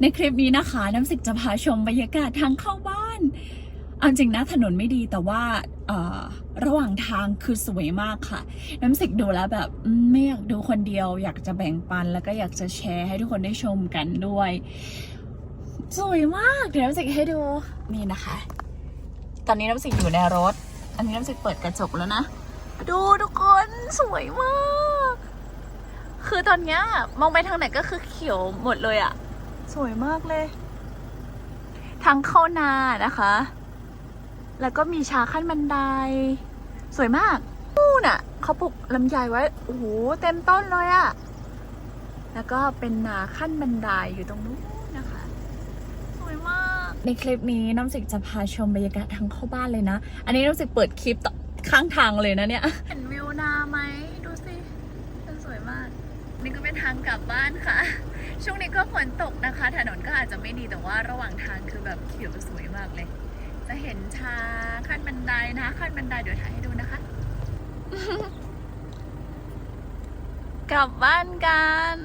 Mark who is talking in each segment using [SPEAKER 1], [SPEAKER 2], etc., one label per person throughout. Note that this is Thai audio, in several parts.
[SPEAKER 1] ในคลิปนี้นะคะ น้ำสิกจะพาชมบรรยากาศทางเข้าบ้าน เอาจริงนะถนนไม่ดีแต่ว่าระหว่างทางคือสวยมากค่ะ น้ำสิกดูแล้วแบบไม่อยากดูคนเดียว อยากจะแบ่งปันแล้วก็อยากจะแชร์ให้ทุกคนได้ชมกันด้วย สวยมาก เดี๋ยวน้ำสิกให้ดูนี่นะคะ ตอนนี้น้ำสิกอยู่ในรถ อันนี้น้ำสิกเปิดกระจกแล้วนะ ดูทุกคนสวยมาก คือตอนนี้มองไปทางไหนก็คือเขียวหมดเลยอะ สวยมากเลย ทางเข้านานะคะ แล้วก็มีชาขั้นบันได สวยมากนู่นน่ะเขาปลูกลำไยไว้โอ้โหเต็มต้นเลยอะแล้วก็เป็นนาขั้นบันไดอยู่ตรงนู้นนะคะ สวยมาก ในคลิปนี้น้ำสิกจะพาชมบรรยากาศทางเข้าบ้านเลยนะ อันนี้น้ำสิกเปิดคลิปต่อข้างทางเลยนะเนี่ย เห็นวิวนาไหมดูสิมันสวยมาก นี่ก็เป็นทางกลับบ้านค่ะ ช่วงนี้ก็ฝนตกนะคะ ถนนก็อาจจะไม่ดีแต่ว่าระหว่างทางคือแบบเขียวสวยมากเลย จะเห็นชาขั้นบันไดนะ ขั้นบันไดเดี๋ยวถ่ายให้ดูนะคะ กลับบ้านกัน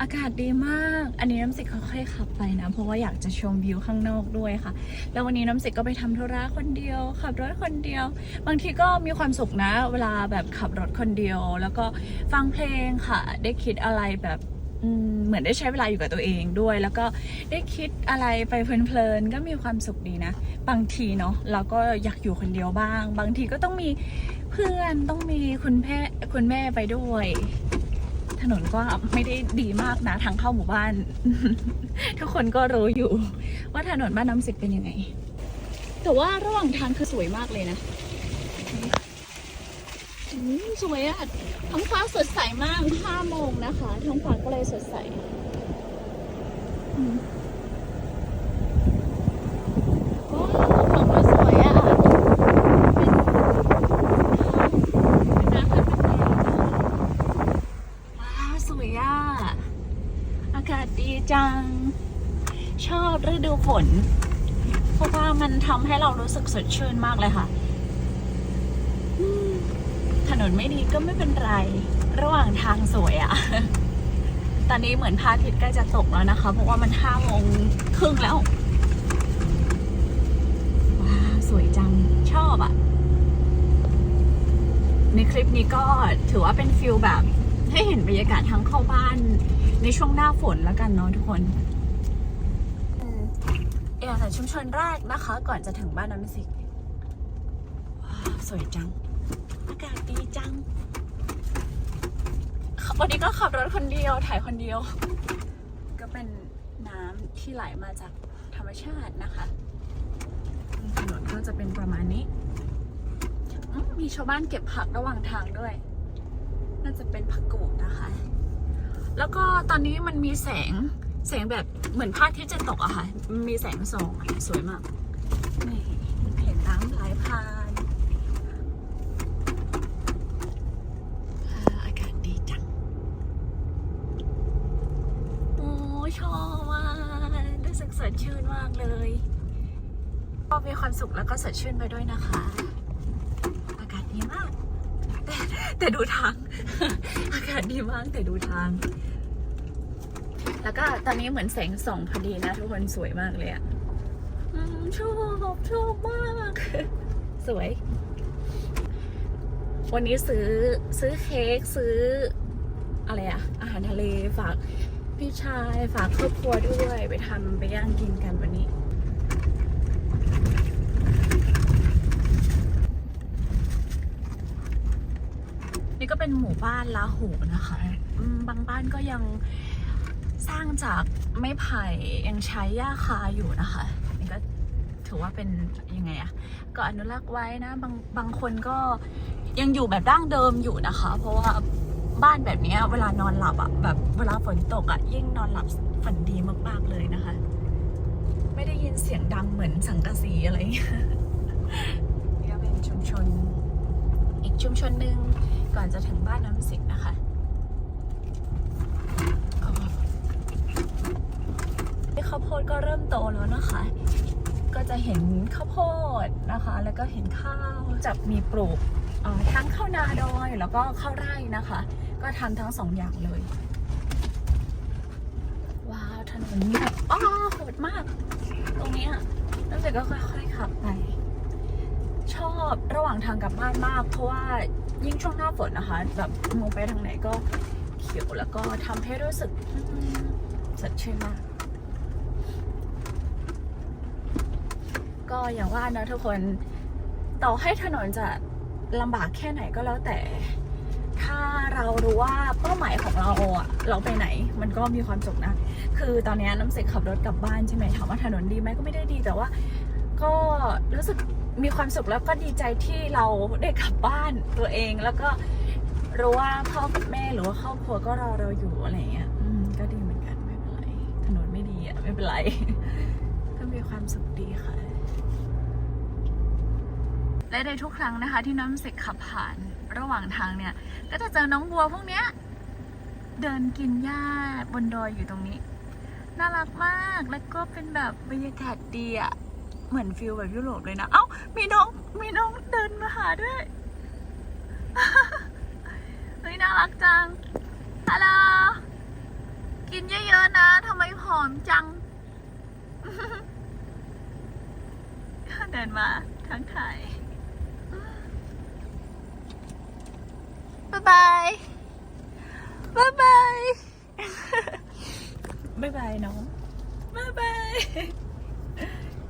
[SPEAKER 1] อากาศดีมาก อันนี้น้ำสิกค่อยๆขับไปนะ เพราะว่าอยากจะชมวิวข้างนอกด้วยค่ะ แล้ววันนี้น้ำสิกก็ไปทำธุระคนเดียว ขับรถคนเดียว บางทีก็มีความสุขนะ เวลาแบบขับรถคนเดียว แล้วก็ฟังเพลงค่ะ ได้คิดอะไรแบบ เหมือนได้ใช้เวลาอยู่กับตัวเองด้วย แล้วก็ได้คิดอะไรไปเพลินๆก็มีความสุขดีนะ บางทีเนาะเราก็อยากอยู่คนเดียวบ้าง บางทีก็ต้องมีเพื่อนต้องมีคุณแม่คุณแม่ไปด้วย ถนนก็ไม่ได้ดีมากนะทางเข้าหมู่บ้าน ทุกคนก็รู้อยู่ ว่าถนนบ้านน้ำสิบเป็นยังไง แต่ว่าระหว่างทางคือสวยมากเลยนะ สวยอะท้องฟ้าสดใสมากห้าโมงนะคะท้องฟ้าก็เลยสดใสอืมว้าวท้องฟ้าสวยอะเป็นน้ำเป็นน้ำเป็นว้าสวยอะอากาศดีจัง ชอบฤดูฝน เพราะว่ามันทำให้เรารู้สึกสดชื่นมากเลยค่ะ นนไม่ดีก็ไม่เป็นไร ระหว่างทางสวยอะ ตอนนี้เหมือนพระอาทิตย์ใกล้จะตกแล้วนะคะ เพราะว่ามันห้าโมงครึ่งแล้ว ว้าวสวยจัง ชอบอะในคลิปนี้ก็ถือว่าเป็นฟิลแบบ ให้เห็นบรรยากาศทางเข้าบ้านในช่วงหน้าฝนแล้วกันเนาะทุกคนเออาศัยชุมชนแรกนะคะ ก่อนจะถึงบ้านน้ำมิสิกว้าวสวยจัง อากาศดีจัง วันนี้ก็ขับรถคนเดียวถ่ายคนเดียว ก็เป็นน้ำที่ไหลมาจากธรรมชาตินะคะถนนก็จะเป็นประมาณนี้อืมมีชาวบ้านเก็บผักระหว่างทางด้วย น่าจะเป็นผักกูดนะคะ แล้วก็ตอนนี้มันมีแสงแสงแบบเหมือนพระอาทิตย์จะตกอะค่ะ มีแสงส่องอะสวยมาก นี่เห็นน้ำไหลผ่าน มีความสุขแล้วก็สดชื่นไปด้วยนะคะ อากาศดีมาก แต่แต่ดูทาง อากาศดีมากแต่ดูทาง แล้วก็ตอนนี้เหมือนแสงส่องพอดีนะ ทุกคนสวยมากเลยอะชอบชอบมาก สวย วันนี้ซื้อซื้อเค้กซื้อ อะไรอะอาหารทะเลฝากพี่ชายฝากครอบครัวด้วยไปทำไปย่างกินกันวันนี้ นี่ก็เป็นหมู่บ้านลาหูนะคะบางบ้านก็ยังสร้างจากไม้ไผ่ยังใช้หญ้าคาอยู่นะคะนี่ก็ถือว่าเป็นยังไงอะก็อนุรักษ์ไว้นะบางบางคนก็ยังอยู่แบบดั้งเดิมอยู่นะคะ เพราะว่าบ้านแบบนี้เวลานอนหลับอะแบบเวลาฝนตกอะยิ่งนอนหลับฝันดีมากๆเลยนะคะ ไม่ได้ยินเสียงดังเหมือนสังกะสีอะไรเงี้ยนี่ก็เป็นชุมชน อีกชุมชนหนึ่งก่อนจะถึงบ้านน้ำสิงนะคะข้าวโพดก็เริ่มโตแล้วนะคะ ก็จะเห็นข้าวโพดนะคะ แล้วก็เห็นข้าวจะมีปลูกทั้งข้าวนาดอยแล้วก็ข้าวไร่นะคะ ก็ทำทั้งสองอย่างเลย ว้าว ถนนแบบอ้าวก็ ตรงนี้ตั้งแต่ก็ค่อยๆขับไป ชอบระหว่างทางกลับบ้านมาก เพราะว่ายิ่งช่วงหน้าฝนนะคะ แบบมองไปทางไหนก็เขียวแล้วก็ทำให้รู้สึกสดชื่นมาก ก็อย่างว่านะทุกคนต่อให้ถนนจะลำบากแค่ไหนก็แล้วแต่ ถ้าเรารู้ว่าเป้าหมายของเราอะเราไปไหน มันก็มีความสุขนะ คือตอนนี้น้ำเสกขับรถกลับบ้านใช่ไหมถามว่าถนนดีไหมก็ไม่ได้ดีแต่ว่า ก็รู้สึกมีความสุขแล้วก็ดีใจที่เราได้กลับบ้านตัวเองแล้วก็รู้ว่าพ่อกับแม่หรือว่าครอบครัวก็รอเราอยู่อะไรเงี้ยก็ดีเหมือนกันไม่เป็นไร ถนนไม่ดีอะไม่เป็นไร ก็มีความสุขดีค่ะ และในทุกครั้งนะคะ ที่น้ำเสกขับผ่าน ระหว่างทางเนี่ย ก็จะเจอน้องวัวพวกเนี้ยเดินกินหญ้าบนดอยอยู่ตรงนี้ น่ารักมากแล้วก็เป็นแบบบรรยากาศดีอะเหมือนฟิลแบบยุโรปเลยนะ เอ้า มีน้อง มีน้องเดินมาหาด้วย เฮ้ย น่ารักจัง ฮัลโหล กินเยอะๆนะทำไมผอมจัง เดินมาทั้งไทยบ๊ายบายบ๊ายบายบ๊ายบายน้องบ๊ายบาย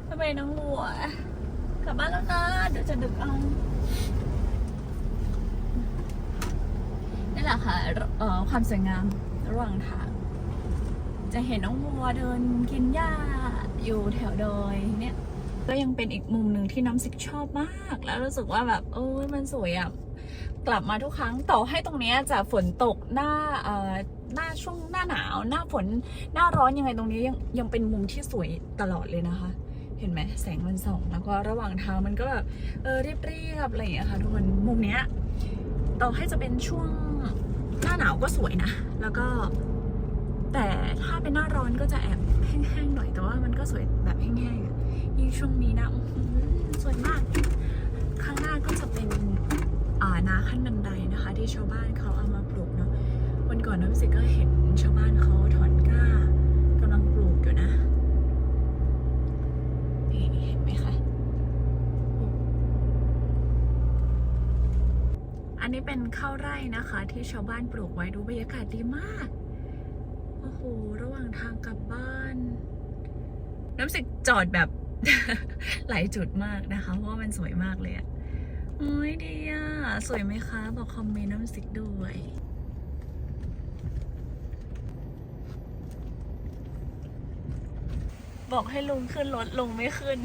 [SPEAKER 1] บ๊ายบายน้องวัวกลับบ้านแล้วนะเดี๋ยวจะดึกเอานี่แหละค่ะเอ่อความสวยงามระหว่างทาง จะเห็นน้องวัวเดินกินหญ้าอยู่แถวดอยเนี่ย ก็ยังเป็นอีกมุมหนึ่งที่น้ำสิกชอบมาก แล้วรู้สึกว่าแบบเออมันสวยอะ กลับมาทุกครั้งต่อให้ตรงนี้จะฝนตกหน้าเอ่อหน้าช่วงหน้าหนาว หน้าฝนหน้าร้อนยังไงตรงนี้ยังยังเป็นมุมที่สวยตลอดเลยนะคะ เห็นไหมแสงมันส่องแล้วก็ระหว่างทางมันก็แบบเออเรียบๆอะไรอย่างเงี้ยค่ะทุกคนมุมเนี้ยต่อให้จะเป็นช่วงหน้าหนาวก็สวยนะ แล้วก็แต่ถ้าเป็นหน้าร้อนก็จะแอบแห้งๆหน่อยแต่ว่ามันก็สวยแบบแห้งๆยิ่งช่วงนี้นะสวยมาก ข้างหน้าก็จะเป็น นาขั้นบันไดนะคะ ที่ชาวบ้านเขาเอามาปลูกเนาะวันก่อนน้ำสิก็เห็นชาวบ้านเขาถอนก้ากำลังปลูกอยู่นะนี่เห็นไหมคะอันนี้เป็นข้าวไร่นะคะ ที่ชาวบ้านปลูกไว้ดูบรรยากาศดีมากโอ้โหระหว่างทางกลับบ้าน น้ำสิกจอดแบบหลายจุดมากนะคะ เพราะว่ามันสวยมากเลยอะ โอ้ยดีอะ สวยไหมคะ บอกคอมเมนต์น้ำสิกด้วยบอกให้ลุงขึ้นรถลุงไม่ขึ้น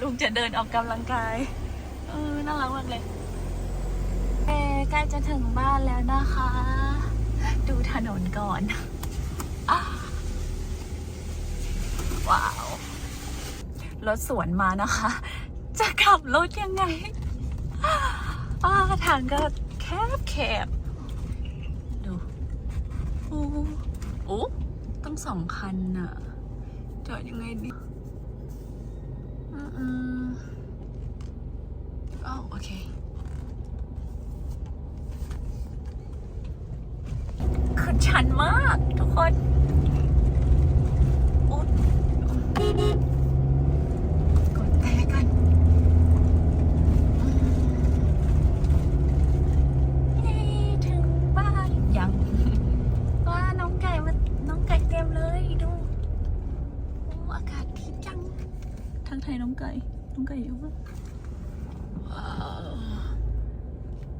[SPEAKER 1] ลุงจะเดินออกกำลังกาย เออน่ารักมากเลยเอใกล้จะถึงบ้านแล้วนะคะ ดูถนนก่อน ว้าว รถสวนมานะคะ จะขับรถยังไง ทางก็แคบแคบดูโอ้โอ้ต้องสองคันน่ะ จอดยังไงดีอืมอืมอ้าวโอเคขึ้นชันมากทุกคนอุ๊ยกดแต่กันอืมเย้ถึงบ้านยังว้าน้องไก่มาน้องไก่เต็มเลยดูโอ้อากาศดีจังทั้งไทยน้องไก่ น้องไก่เยอะมากว้าว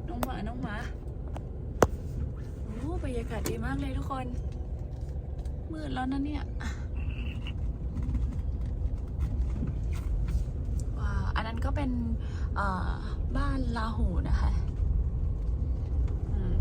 [SPEAKER 1] น้องหมา น้องหมา โอ้บรรยากาศดีมากเลยทุกคน มืดแล้วนะเนี่ย ว้าว อันนั้นก็เป็นเอ่อบ้านลาหูนะคะอืม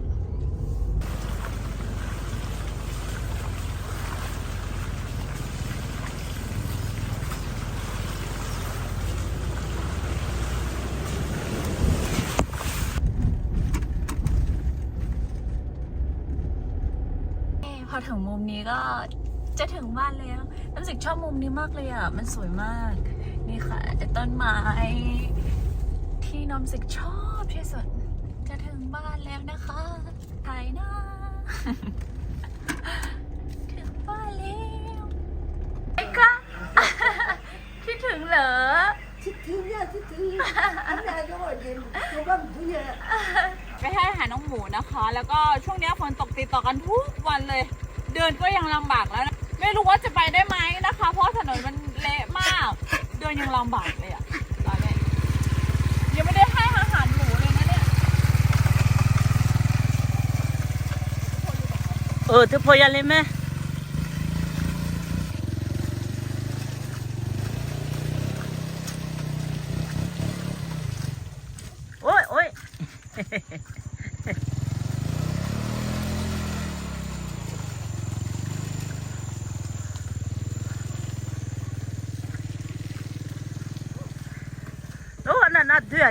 [SPEAKER 1] เอ้พอถึงมุม นี้ก็จะถึงบ้านแล้วน้ำสิกชอบมุมนี้มากเลยอะ มันสวยมาก นี่ค่ะไอ้ต้นไม้ ที่น้ำสิกชอบที่สุด จะถึงบ้านแล้วนะคะถ่ายหน้าถึงบ้านแล้วไอ้คะคิดถึงเหรอไปให้อาหารน้องหมูนะคะ แล้วก็ช่วงนี้ฝนตกติดต่อกันทุกวันเลย เดินก็ยังลำบากแล้วนะไม่รู้ว่าจะไปได้ไหมนะคะ เพราะถนนมันเละมาก เดินยังลำบากเลยอะตอนนี้ยยังไม่ได้ให้อาหารหมูเลยนะเนี่ย
[SPEAKER 2] Euh, tu peux y aller, mais. Oui,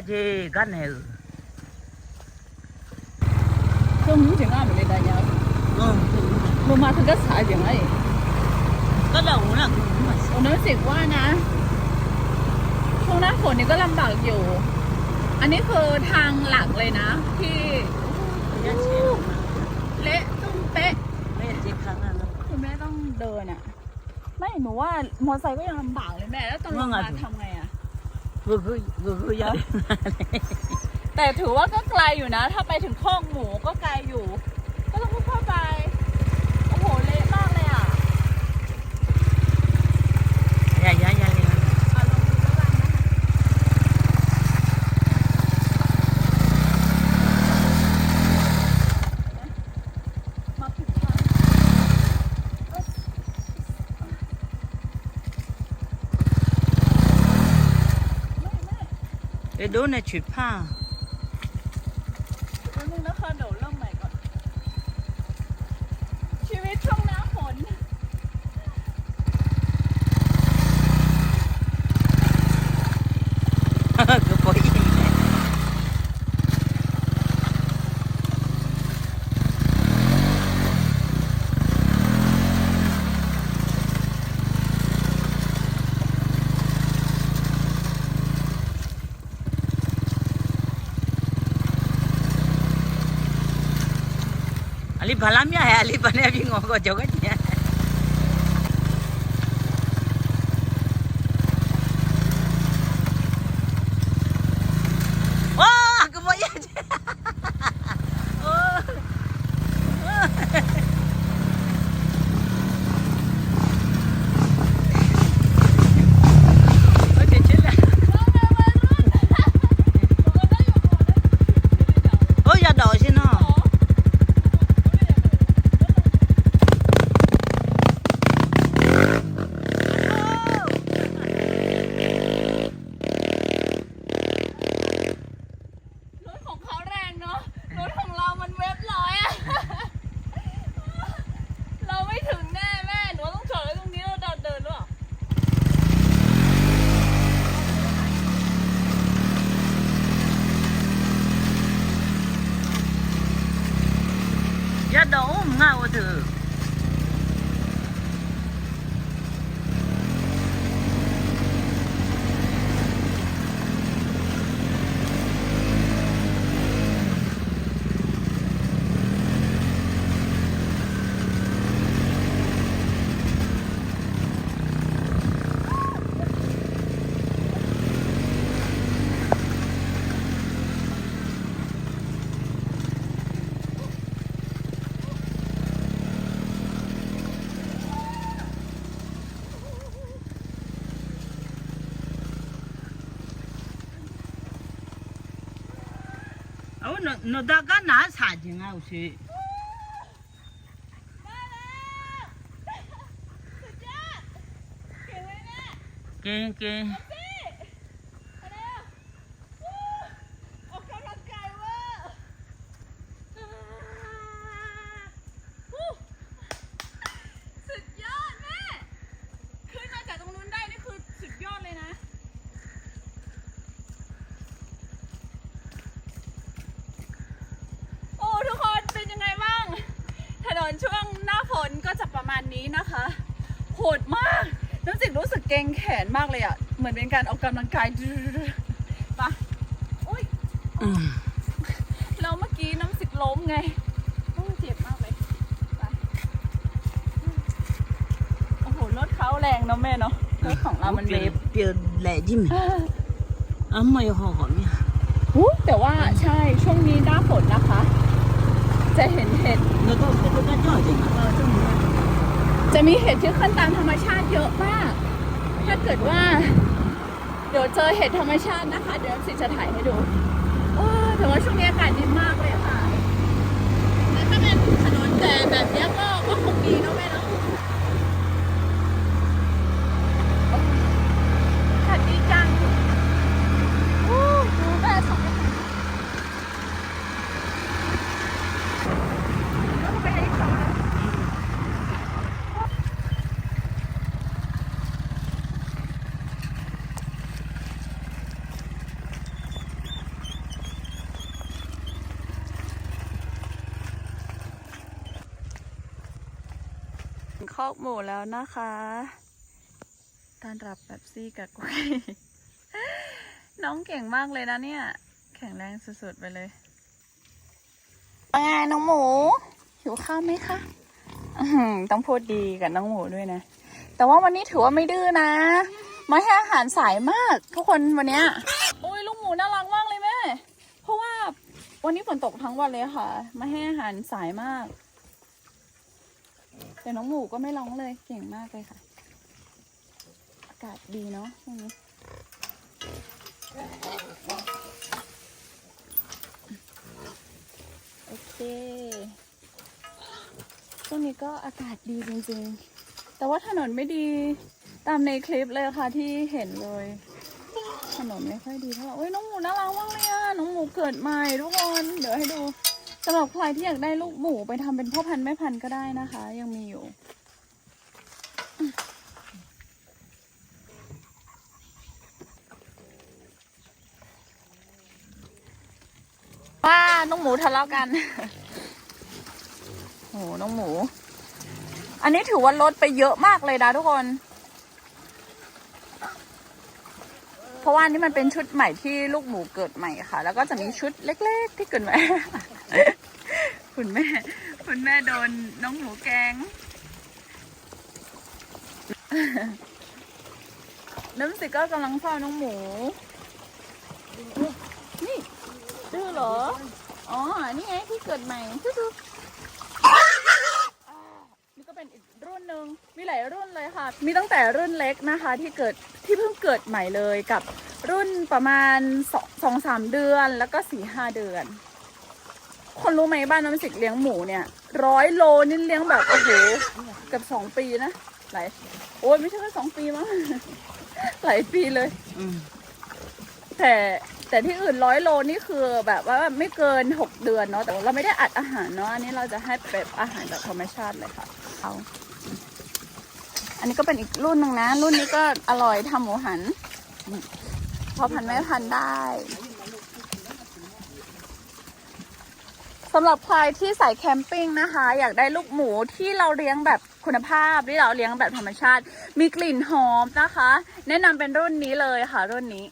[SPEAKER 2] là nó đưa gì cái này.
[SPEAKER 1] ช่วงนี้ถึงอะมันเลยได้ยาว
[SPEAKER 2] Ừ.
[SPEAKER 1] ลงมาถึงก็สายอย่างไร
[SPEAKER 2] Cái đầu nó cũng mà
[SPEAKER 1] ผมรู้สึกว่านะช่วงหน้าฝนนี่ก็ลำบากอยู่ อันนี้คือทางหลักเลยนะ ที่
[SPEAKER 2] Giá xe.
[SPEAKER 1] เละตุ้มเป๊ะ
[SPEAKER 2] Mấy anh chị khăn ăn.
[SPEAKER 1] คุณแม่ต้องเดินอะไม่หนูว่ามอเตอร์ไซค์ก็ยังลำบากเลยแม่ แล้วตอนลงมา
[SPEAKER 2] ว่าไง
[SPEAKER 1] ทำไงอะ
[SPEAKER 2] Vừa vừa vừa vừa giá.
[SPEAKER 1] แต่ถือว่าก็ไกลอยู่นะ ถ้าไปถึงคอกหมูก็ไกลอยู่ 都能
[SPEAKER 2] 去爬 ભલામ્યા હે
[SPEAKER 1] આલી બને બી ગોગો જોગટ no da ga na sa jin au se Ken, ken. มากเลยอะ่ะ เหมือนเป็นการออกกำลังกายไปะอุ้ย
[SPEAKER 2] Ừ.
[SPEAKER 1] แล้วเมื่อกี้น้ำสิกล้มไงโอ้ยเจ็บมากเลยไปโอ้โหรถเขาแรงเนาะแม่เนาะรถของเรามันเวฟ
[SPEAKER 2] Biểu lệ gì mà. amma jag har honom.
[SPEAKER 1] หูแต่ว่าใช่ช่วงนี้หน้าฝนนะคะ จะเห็นเห็ด
[SPEAKER 2] Nu då ska du ta det.
[SPEAKER 1] จะมีเห็ดที่ขึ้นตามธรรมชาติเยอะมาก ถ้าเกิดว่า เดี๋ยวเจอเห็ดธรรมชาตินะคะ เดี๋ยวสิจะถ่ายให้ดูโอ้แต่ว่าช่วงนี้อากาศดีมากเลยค่ะแต่ถ้าเป็นถนนแต่แบบเนี้ยก็ก็คงดีเนาะแม่เนาะอากาศดีจังโอ้ดูแม่สองแล้วก็ไปให้เขา คอกหมูแล้วนะคะต้อนรับแบบซี่กับกุ้ยน้องเก่งมากเลยนะเนี่ย แข็งแรงสุดๆไปเลยว่าไงน้องหมู หิวข้าวไหมคะอื้อหือต้องพูดดีกับน้องหมูด้วยนะ แต่ว่าวันนี้ถือว่าไม่ดื้อนะมาให้อาหารสายมาก ทุกคนวันเนี้ยโอ้ยลูกหมูน่ารักมากเลยแม่ เพราะว่าวันนี้ฝนตกทั้งวันเลยค่ะ มาให้อาหารสายมาก แต่น้องหมูก็ไม่ร้องเลยเก่งมากเลยค่ะ อากาศดีเนาะช่วงนี้โอเคช่วงนี้ก็อากาศดีจริงๆ แต่ว่าถนนไม่ดีตามในคลิปเลยค่ะที่เห็นเลย ถนนไม่ค่อยดีเท่าไหร่โอ้ยน้องหมูน่ารักมากเลยอะน้องหมูเกิดใหม่ทุกคน เดี๋ยวให้ดู สำหรับใครที่อยากได้ลูกหมูไปทำเป็นพ่อพันธุ์แม่พันธุ์ก็ได้นะคะ ยังมีอยู่ ว่าน้องหมูทะเลาะกันโหน้องหมู อันนี้ถือว่าลดไปเยอะมากเลยนะทุกคน เพราะว่านี่มันเป็นชุดใหม่ที่ลูกหมูเกิดใหม่ค่ะ แล้วก็จะมีชุดเล็ก ๆ ที่เกิดใหม่ คุณแม่ คุณแม่โดนน้องหมูแกง น้ำสิก็กำลังเฝ้าน้องหมู นี่ดื้อเหรอ อ๋อ นี่ไงที่เกิดใหม่ดูๆอ่านี่ก็เป็นอีกรุ่นหนึ่งมีหลายรุ่นเลยค่ะ มีตั้งแต่รุ่นเล็กนะคะ ที่เกิดที่เพิ่งเกิดใหม่เลยกับรุ่นประมาณสองสามเดือนแล้วก็สี่ห้าเดือน คนรู้ไหมบ้านน้ำสิกเลี้ยงหมูเนี่ยร้อยโลนี่เลี้ยงแบบโอ้โหเกับสองปีนะหลายโอ้ยไม่ใช่แค่สองปีมั้งหลายปีเลย
[SPEAKER 2] Mm.
[SPEAKER 1] แต่แต่ที่อื่นร้อยโลนี่คือแบบว่าไม่เกินหกเดือนเนาะแต่ว่าเราไม่ได้อัดอาหารเนาะอันนี้เราจะให้แบบอาหารแบบธรรมชาติเลยค่ะเอาอันนี้ก็เป็นอีกรุ่นหนึ่งนะ รุ่นนี้ก็อร่อยทำหมูหันอืมพอพันแม่พันได้ สำหรับใครที่ใส่แคมปิ้งนะคะ อยากได้ลูกหมูที่เราเลี้ยงแบบคุณภาพที่เราเลี้ยงแบบธรรมชาติ มีกลิ่นหอมนะคะ แนะนำเป็นรุ่นนี้เลยค่ะ รุ่นนี้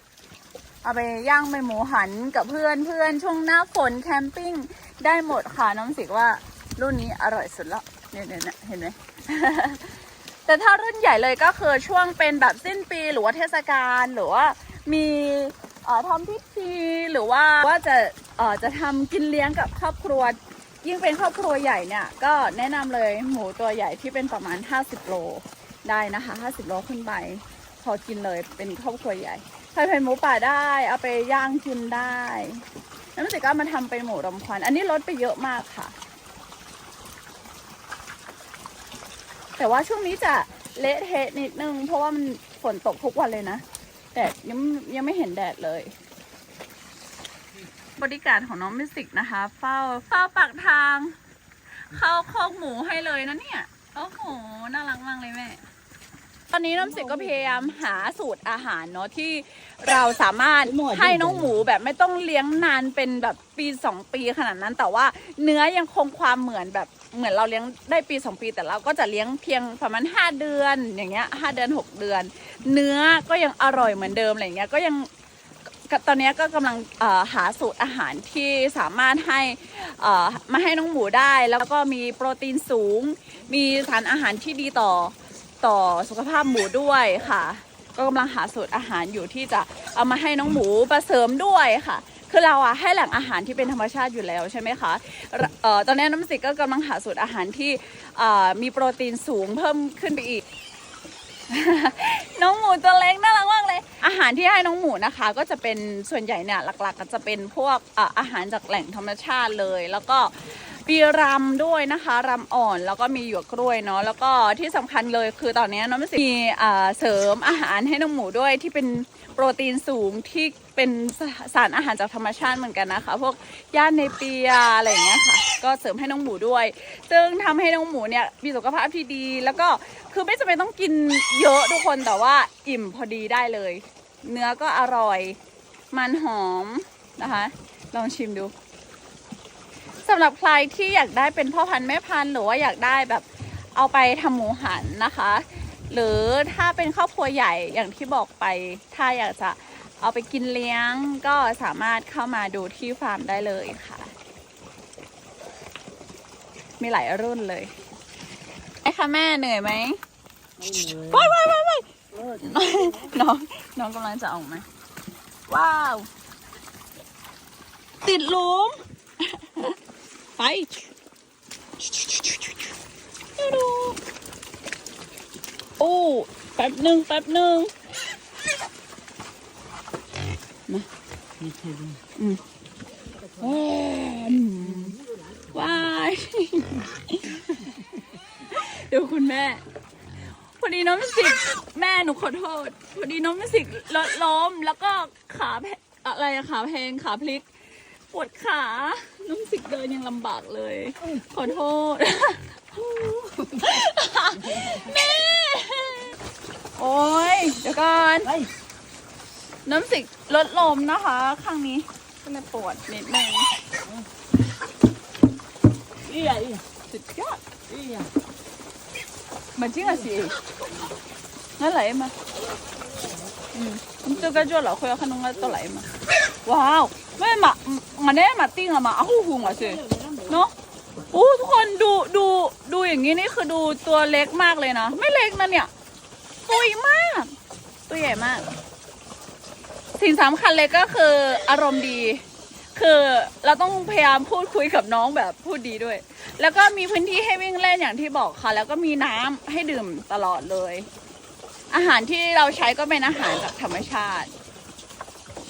[SPEAKER 1] เอาไปย่างเป็นหมูหันกับเพื่อนเพื่อนช่วงหน้าฝนแคมปิ้งได้หมดค่ะน้องสิกว่ารุ่นนี้อร่อยสุดล้วเนี่ยเนี่ยเนี่ยเห็นไหมแต่ถ้ารุ่นใหญ่เลยก็คือช่วงเป็นแบบสิ้นปีหรือว่าเทศกาลหรือว่ามี ทำพิธีหรือว่าว่าจะเออจะทำกินเลี้ยงกับครอบครัว ยิ่งเป็นครอบครัวใหญ่เนี่ย ก็แนะนำเลยหมูตัวใหญ่ที่เป็นประมาณ 50 โลได้นะคะ 50 โลขึ้นไปพอกินเลยเป็นครอบครัวใหญ่ใส่เป็นหมูป่าได้ เอาไปย่างกินได้แล้วมันจะก็เอามาทำเป็นหมูรมควัน อันนี้ลดไปเยอะมากค่ะ แต่ว่าช่วงนี้จะเละเทะนิดนึง เพราะว่ามันฝนตกทุกวันเลยนะ แดดยังยังไม่เห็นแดดเลย บริการของน้องมิสิกนะคะ เฝ้าเฝ้าปากทาง เข้าคอกหมูให้เลยนะเนี่ย โอ้โห น่ารักมากเลยแม่ ตอนนี้น้ำสิกก็พยายามหาสูตรอาหารเนาะที่เราสามารถให้น้องหมูแบบไม่ต้องเลี้ยงนานเป็นแบบปีสองปีขนาดนั้น แต่ว่าเนื้อยังคงความเหมือนแบบ เหมือนเราเลี้ยงได้ปีสองปี แต่เราก็จะเลี้ยงเพียงประมาณห้าเดือนอย่างเงี้ยห้าเดือนหกเดือน เนื้อก็ยังอร่อยเหมือนเดิมอะไรเงี้ยก็ยังตอนนี้ก็กำลังหาสูตรอาหารที่สามารถให้มาให้น้องหมูได้ แล้วก็มีโปรตีนสูง มีสารอาหารที่ดีต่อต่อสุขภาพหมูด้วยค่ะ ก็กำลังหาสูตรอาหารอยู่ที่จะเอาเอามาให้น้องหมูประเสริมด้วยค่ะ คือเราอะให้แหล่งอาหารที่เป็นธรรมชาติอยู่แล้วใช่ไหมคะเอ่อตอนนี้น้ำสิกก็กำลังหาสูตรอาหารที่เอ่อมีโปรตีนสูงเพิ่มขึ้นไปอีก น้องหมูตัวเล็กน่ารักมากเลย อาหารที่ให้น้องหมูนะคะ ก็จะเป็นส่วนใหญ่เนี่ยหลักๆ ก็จะเป็นพวกออาหารจากแหล่งธรรมชาติเลย แล้วก็มีรำด้วยนะคะรำอ่อนแล้วก็มีหยวกกล้วยเนาะแล้วก็ที่สำคัญเลยคือตอนนี้น้องมิสมีเสริมอาหารให้น้องหมูด้วยที่เป็น ปรตีนสูงที่เป็นสารอาหารจากธรรมชาติเหมือนกันนะคะ พวกย่านในเปียอะไรอย่างเงี้ยค่ะ ก็เสริมให้น้องหมูด้วย ซึ่งทำให้น้องหมูเนี่ยมีสุขภาพที่ดี แล้วก็คือไม่จำเป็นต้องกินเยอะทุกคนแต่ว่าอิ่มพอดีได้เลย เนื้อก็อร่อย มันหอมนะคะ ลองชิมดูสำหรับใครที่อยากได้เป็นพ่อพันธุ์แม่พันธุ์หรือว่าอยากได้แบบเอาไปทำหมูหันนะคะ หรือถ้าเป็นครอบครัวใหญ่อย่างที่บอกไป ถ้าอยากจะเอาไปกินเลี้ยงก็สามารถเข้ามาดูที่ฟาร์มได้เลยค่ะ มีหลายรุ่นเลยไอ้ค่ะแม่เหนื่อยไหมว้ายว้ายว้ายว้ายน้องน้องกำลังจะออกไหมว้าว ติดหลุมไปดูโอู้แป๊บหนึ่งแป๊บหนึ่งมาอืมว้าวว้ายดูคุณแม่ พอดีน้องมิสิกแม่หนูขอโทษ พอดีน้องมิสิกรถล้มแล้วก็ขาแพอะไรอะขาแพงขาพลิก ปวดขาน้องมิสิกเดินยังลำบากเลย ขอโทษ แม่ โอ้ยเดี๋ยวก่อนน้ำสิกลดลมนะคะ ข้างนี้ก็เลยปวดนิดนึง
[SPEAKER 2] อีอะอีอะ
[SPEAKER 1] สุดยอด
[SPEAKER 2] อีอะ
[SPEAKER 1] มันจริงอะสิงั้นไหลมาอืมมันจกระจวดเหรอคุยกับขนมก็ตัวไหลมาว้าวไม่มามันได้มาติ้งอะมาอ้หูหูมาสิเนาะโอ้ทุกคนดูดูดูอย่างนี้นี่คือดูตัวเล็กมากเลยนะ ไม่เล็กนะเนี่ย ตัวใหญ่มาก ตัวใหญ่มาก สิ่งสำคัญเลยก็คืออารมณ์ดี คือเราต้องพยายามพูดคุยกับน้องแบบพูดดีด้วย แล้วก็มีพื้นที่ให้วิ่งเล่นอย่างที่บอกค่ะ แล้วก็มีน้ำให้ดื่มตลอดเลย อาหารที่เราใช้ก็เป็นอาหารจากธรรมชาติ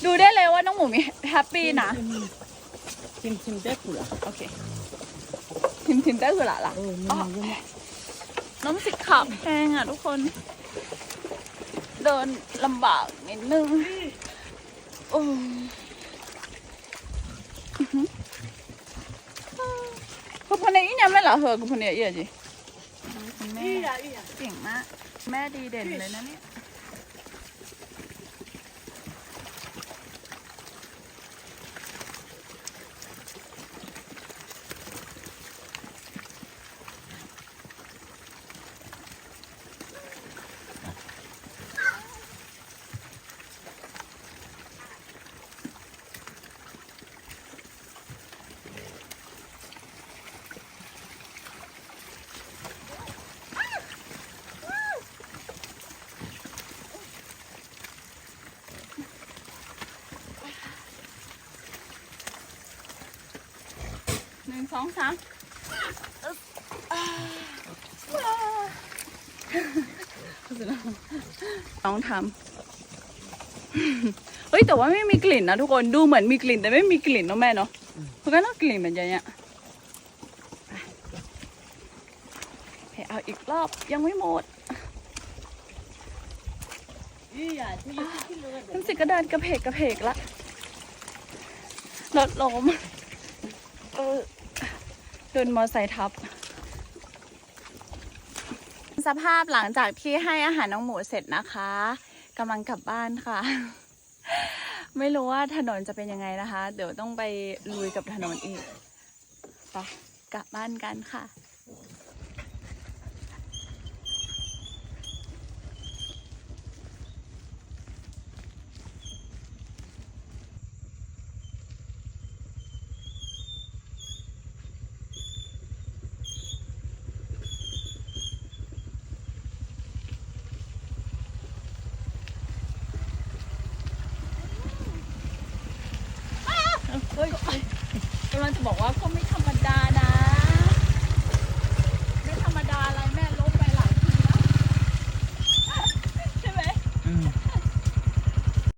[SPEAKER 1] ดูได้เลยว่าน้องหมูมีแฮปปี้นะ
[SPEAKER 2] Tim tim deh pula.
[SPEAKER 1] โอเคทิมทิมได้คือละล่ะ
[SPEAKER 2] Oh,
[SPEAKER 1] Oh.
[SPEAKER 2] ini ini.
[SPEAKER 1] น้ำสิขาแพงอะทุกคน เดินลำบากนิดนึงโอ้คุณพนี้ยังไม่เหรอเหรอคุณพนี้เยอะจีคุณแม่
[SPEAKER 2] Iya, iya.
[SPEAKER 1] เก่งมากแม่ดีเด่นเลยนะเนี่ย องสามน้องทำเฮ้ยแต่ว่าไม่มีกลิ่นนะทุกคนดูเหมือนมีกลิ่นแต่ไม่มีกลิ่นเนอะแม่เนาะมันก็น่ากลิ่นเหมือนกันเนี่ยเอาอีกรอบยังไม่หมด
[SPEAKER 2] Iya, tujuh kilo ada.
[SPEAKER 1] น้ำสิก็เดินกระเพกกระเพกละรถล้มเออ นมอไซค์ทับ สภาพหลังจากที่ให้อาหารน้องหมูเสร็จนะคะกำลังกลับบ้านค่ะ ไม่รู้ว่าถนนจะเป็นยังไงนะคะ เดี๋ยวต้องไปลุยกับถนนอีกไปกลับบ้านกันค่ะ